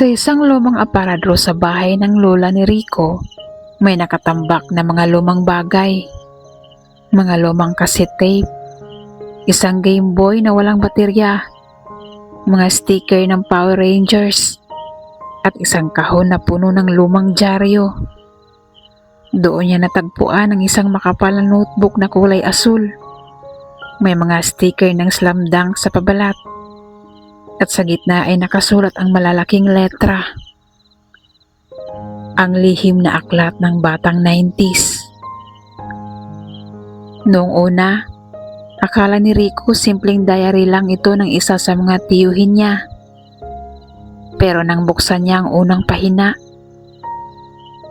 Sa isang lumang aparador sa bahay ng lola ni Rico, may nakatambak na mga lumang bagay. Mga lumang cassette tape, isang Game Boy na walang baterya, mga sticker ng Power Rangers, at isang kahon na puno ng lumang dyaryo. Doon niya natagpuan ang isang makapal na notebook na kulay asul. May mga sticker ng slam dunk sa pabalat at sa gitna ay nakasulat ang malalaking letra. Ang lihim na aklat ng batang 90s. Noong una, akala ni Rico simpleng diary lang ito ng isa sa mga tiyuhin niya. Pero nang buksan niya ang unang pahina,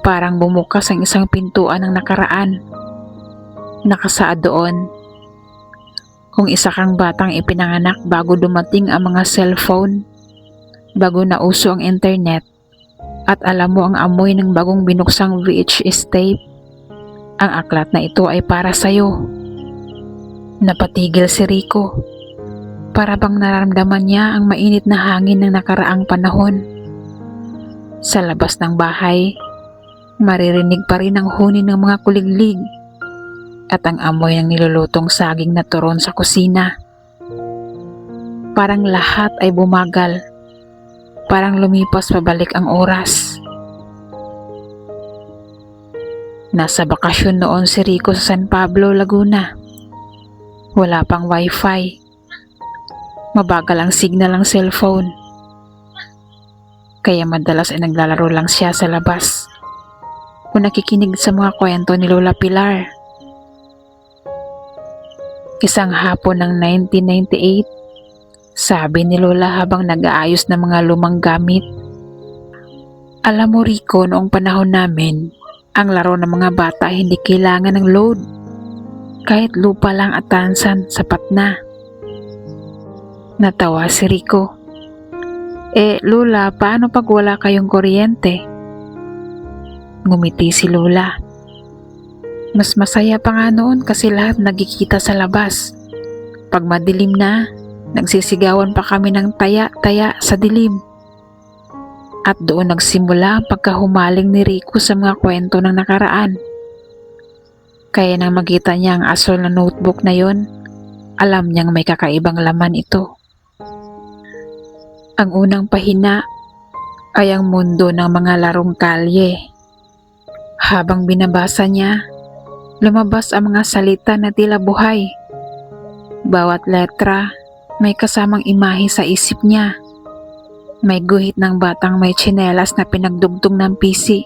parang bumukas ang isang pintuan ng nakaraan. Nakasaad doon, kung isa kang batang ipinanganak bago dumating ang mga cellphone, bago nauso ang internet, at alam mo ang amoy ng bagong binuksang VHS tape, ang aklat na ito ay para sa'yo. Napatigil si Rico. Para bang nararamdaman niya ang mainit na hangin ng nakaraang panahon. Sa labas ng bahay, maririnig pa rin ang huni ng mga kuliglig at ang amoy ng nilulutong saging na turon sa kusina. Parang lahat ay bumagal. Parang lumipas pabalik ang oras. Nasa bakasyon noon si Rico sa San Pablo, Laguna. Wala pang wifi. Mabagal ang signal ng cellphone. Kaya madalas ay naglalaro lang siya sa labas. Kung nakikinig sa mga kwento ni Lola Pilar. Isang hapon ng 1998, sabi ni Lola habang nag-aayos ng mga lumang gamit. Alam mo Rico, noong panahon namin, ang laro ng mga bata hindi kailangan ng load. Kahit lupa lang at tansan, sapat na. Natawa si Rico. Eh, Lola, paano pag wala kayong kuryente? Ngumiti si Lola. Mas masaya pa nga noon kasi lahat nagkikita sa labas. Pag madilim na, nagsisigawan pa kami ng taya-taya sa dilim. At doon nagsimula ang pagkahumaling ni Rico sa mga kwento ng nakaraan. Kaya nang makita niya ang asol na notebook na yon, alam niyang may kakaibang laman ito. Ang unang pahina ay ang mundo ng mga larong kalye. Habang binabasa niya, lumabas ang mga salita na tila buhay. Bawat letra may kasamang imahe sa isip niya. May guhit ng batang may tsinelas na pinagdugtong ng pisi.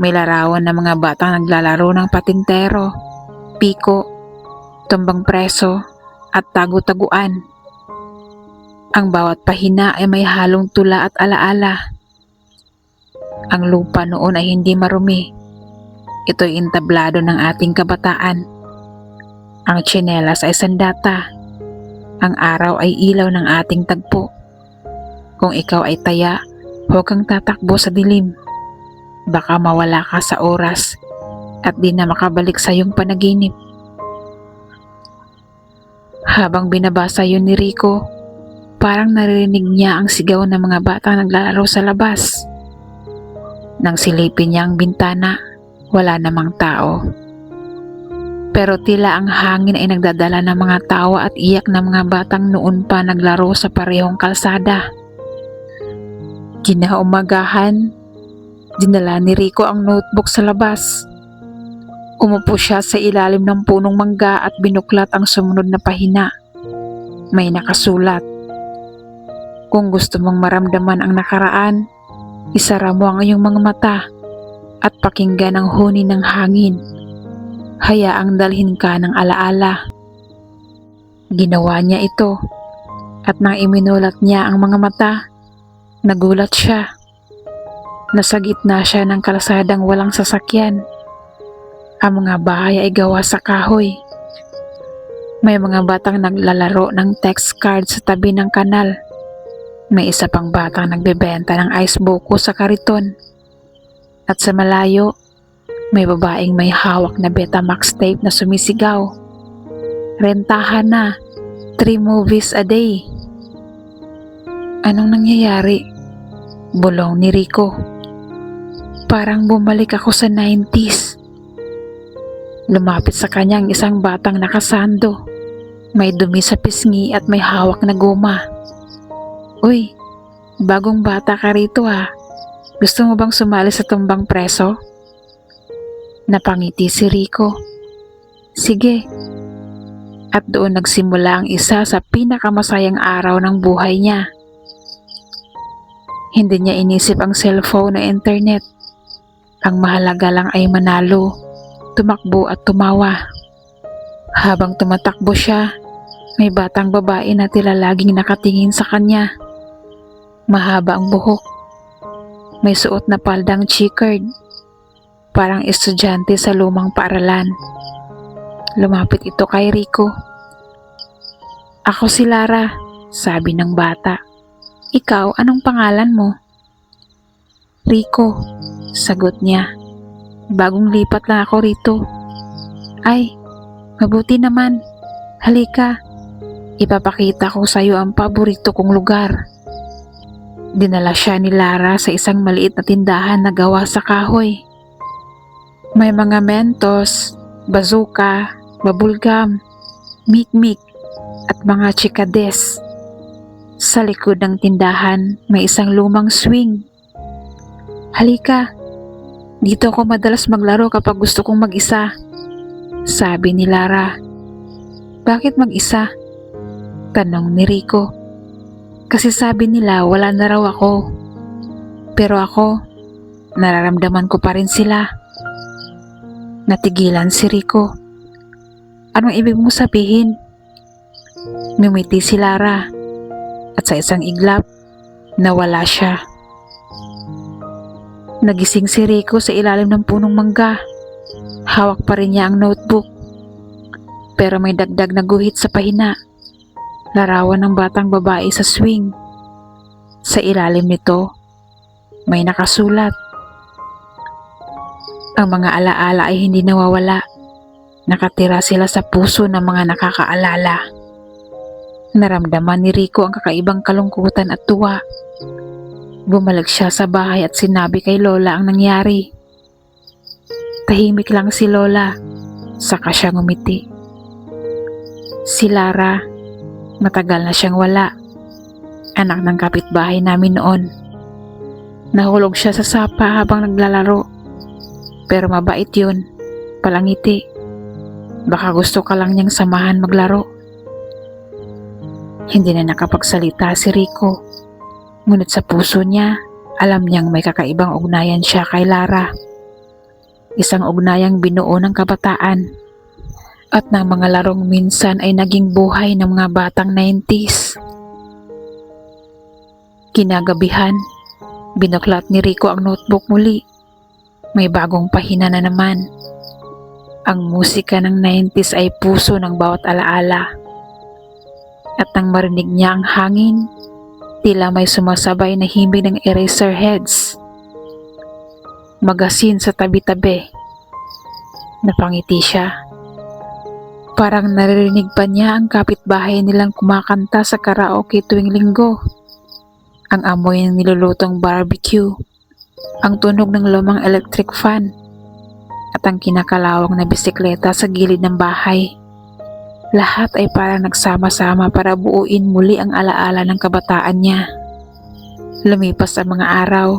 May larawan ng mga batang naglalaro ng patintero, piko, tumbang preso, at tagu-taguan. Ang bawat pahina ay may halong tula at alaala. Ang lupa noon ay hindi marumi Ito'y intablado ng ating kabataan. Ang tsinelas ay sandata. Ang araw ay ilaw ng ating tagpo. Kung ikaw ay taya, huwag kang tatakbo sa dilim. Baka mawala ka sa oras at di na makabalik sa iyong panaginip. Habang binabasa yun ni Rico, parang naririnig niya ang sigaw ng mga bata naglalaro sa labas. Nang silipin niya ang bintana, wala namang tao. Pero tila ang hangin ay nagdadala ng mga tawa at iyak ng mga batang noon pa naglaro sa parehong kalsada. Kinaumagahan, dinala ni Rico ang notebook sa labas. Umupo siya sa ilalim ng punong mangga at binuklat ang sumunod na pahina. May nakasulat. Kung gusto mong maramdaman ang nakaraan, isara mo ang iyong mga mata at pakinggan ang huni ng hangin. Hayaang dalhin ka ng alaala. Ginawa niya ito at nang iminulat niya ang mga mata, Nagulat siya. Nasa gitna siya ng kalsadang walang sasakyan. Ang mga bahay ay gawa sa kahoy. May mga batang naglalaro ng text card sa tabi ng kanal. May isa pang batang nagbebenta ng ice buko sa kariton. At sa malayo, may babaeng may hawak na Betamax tape na sumisigaw. Rentahan na, three movies a day. Anong nangyayari? Bulong ni Rico. Parang bumalik ako sa 90s. Lumapit sa kanya ang isang batang nakasando. May dumi sa pisngi at may hawak na goma. Uy, bagong bata ka rito ah. Gusto mo bang sumali sa tumbang preso? Napangiti si Rico. Sige. At doon nagsimula ang isa sa pinakamasayang araw ng buhay niya. Hindi niya inisip ang cellphone na internet. Ang mahalaga lang ay manalo, tumakbo at tumawa. Habang tumatakbo siya, may batang babae na tila laging nakatingin sa kanya. Mahaba ang buhok. May suot na paldang checkered. Parang estudyante sa lumang paaralan. Lumapit ito kay Rico. Ako si Lara, sabi ng bata. Ikaw, anong pangalan mo? Rico, sagot niya. Bagong lipat lang ako rito. Ay, mabuti naman. Halika, ipapakita ko sa iyo ang paborito kong lugar. Dinala siya ni Lara sa isang maliit na tindahan na gawa sa kahoy. May mga mentos, bazooka, babulgam, mikmik, at mga chikades. Sa likod ng tindahan, may isang lumang swing. Halika, dito ako madalas maglaro kapag gusto kong mag-isa. Sabi ni Lara. Bakit mag-isa? Tanong ni Rico. Kasi sabi nila wala na raw ako. Pero ako, nararamdaman ko pa rin sila. Natigilan si Rico. Anong ibig mo sabihin? Mimiti si Lara at sa isang iglap, nawala siya. Nagising si Rico sa ilalim ng punong mangga. Hawak pa rin niya ang notebook. Pero may dagdag na guhit sa pahina. Larawan ng batang babae sa swing. Sa ilalim nito, may nakasulat. Ang mga alaala ay hindi nawawala. Nakatira sila sa puso ng mga nakakaalala. Naramdaman ni Rico ang kakaibang kalungkutan at tuwa. Bumalik siya sa bahay at sinabi kay Lola ang nangyari. Tahimik lang si Lola, saka siya ngumiti. Si Lara, matagal na siyang wala. Anak ng kapitbahay namin noon. Nahulog siya sa sapa habang naglalaro. Pero mabait yun, palangiti. Baka gusto ka lang niyang samahan maglaro. Hindi na nakapagsalita si Rico. Ngunit sa puso niya, alam niyang may kakaibang ugnayan siya kay Lara. Isang ugnayang binuo ng kabataan. At ng mga larong minsan ay naging buhay ng mga batang 90s. Kinagabihan, binuklat ni Rico ang notebook muli. May bagong pahina na naman. Ang musika ng 90s ay puso ng bawat alaala. At nang marinig niya ang hangin, tila may sumasabay na himig ng eraser heads. Magasin sa tabi-tabi. Napangiti siya. Parang naririnig pa niya ang kapitbahay nilang kumakanta sa karaoke tuwing linggo. Ang amoy ng nilulutong barbecue, ang tunog ng lumang electric fan, at ang kinakalawang na bisikleta sa gilid ng bahay. Lahat ay parang nagsama-sama para buuin muli ang alaala ng kabataan niya. Lumipas ang mga araw.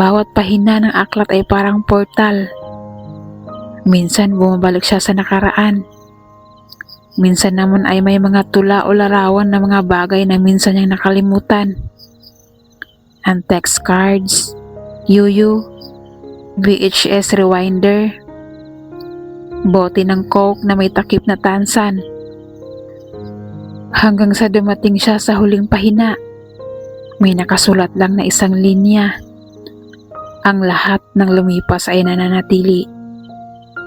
Bawat pahina ng aklat ay parang portal. Minsan bumabalik siya sa nakaraan. Minsan naman ay may mga tula o larawan na mga bagay na minsan niyang nakalimutan. Ang text cards, yuyu, VHS rewinder, bote ng coke na may takip na tansan. Hanggang sa dumating siya sa huling pahina. May nakasulat lang na isang linya. Ang lahat ng lumipas ay nananatili.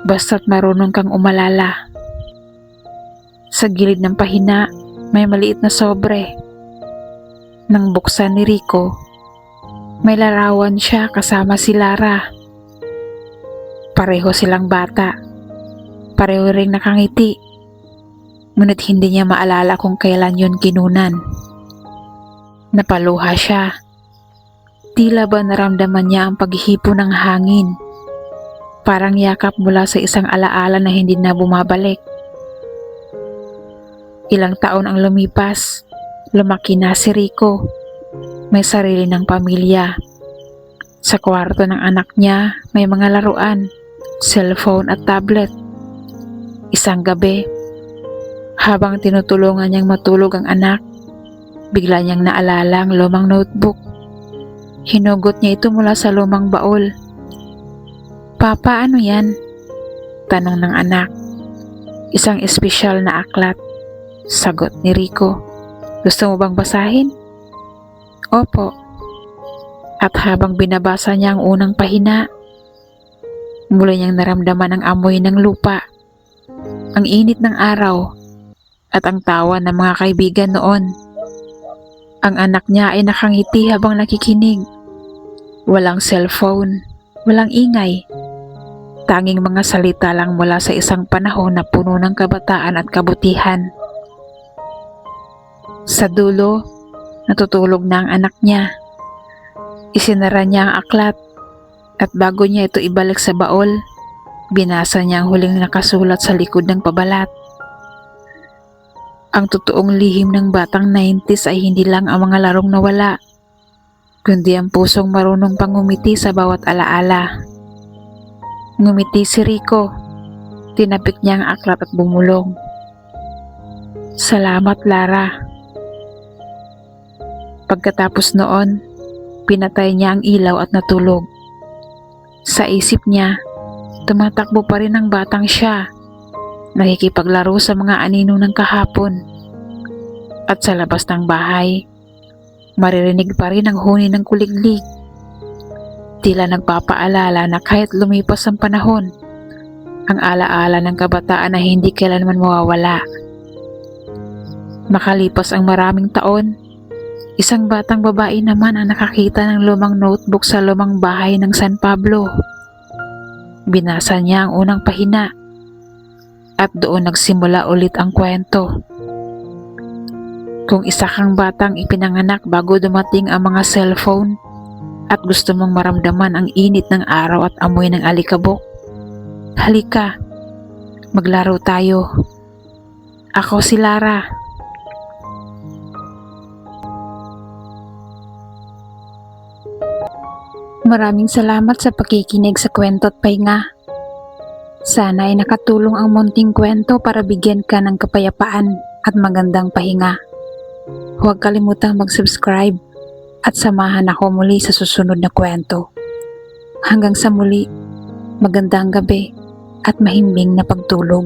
Basta't marunong kang umalala. Sa gilid ng pahina, may maliit na sobre. Nang buksan ni Rico, may larawan siya kasama si Lara. Pareho silang bata. Pareho ring nakangiti. Ngunit hindi niya maalala kung kailan yun kinunan. Napaluha siya. Tila ba naramdaman niya ang paghihipo ng hangin. Parang yakap mula sa isang alaala na hindi na bumabalik. Ilang taon ang lumipas, lumaki na si Rico. May sarili ng pamilya. Sa kwarto ng anak niya, may mga laruan, cellphone at tablet. Isang gabi, habang tinutulungan niyang matulog ang anak, bigla niyang naalala ang lumang notebook. Hinugot niya ito mula sa lumang baol. Papa, ano yan? Tanong ng anak. Isang espesyal na aklat. Sagot ni Rico. Gusto mo bang basahin? Opo. At habang binabasa niya ang unang pahina, mula niyang naramdaman ang amoy ng lupa, ang init ng araw, at ang tawa ng mga kaibigan noon. Ang anak niya ay nakangiti habang nakikinig. Walang cellphone, walang ingay. Tanging mga salita lang mula sa isang panahon na puno ng kabataan at kabutihan. Sa dulo, natutulog na ang anak niya. Isinara niya ang aklat at bago niya ito ibalik sa baol, binasa niya ang huling nakasulat sa likod ng pabalat. Ang totoong lihim ng batang 90s ay hindi lang ang mga larong nawala, kundi ang pusong marunong pangumiti sa bawat alaala. Ngumiti si Rico. Tinapik niya ang aklat at bumulong. Salamat, Lara. Pagkatapos noon, pinatay niya ang ilaw at natulog. Sa isip niya, tumatakbo pa rin ang batang siya. Nakikipaglaro sa mga anino ng kahapon. At sa labas ng bahay, maririnig pa rin ang huni ng kuliglig. Tila nagpapaalala na kahit lumipas ang panahon, ang alaala ng kabataan na hindi kailanman mawawala. Makalipas ang maraming taon, isang batang babae naman ang nakakita ng lumang notebook sa lumang bahay ng San Pablo. Binasa niya ang unang pahina at doon nagsimula ulit ang kwento. Kung isa kang batang ipinanganak bago dumating ang mga cellphone at gusto mong maramdaman ang init ng araw at amoy ng alikabok, halika, maglaro tayo. Ako si Lara. Maraming salamat sa pakikinig sa kwento at pahinga. Sana ay nakatulong ang munting kwento para bigyan ka ng kapayapaan at magandang pahinga. Huwag kalimutang mag-subscribe at samahan ako muli sa susunod na kwento. Hanggang sa muli, magandang gabi at mahimbing na pagtulog.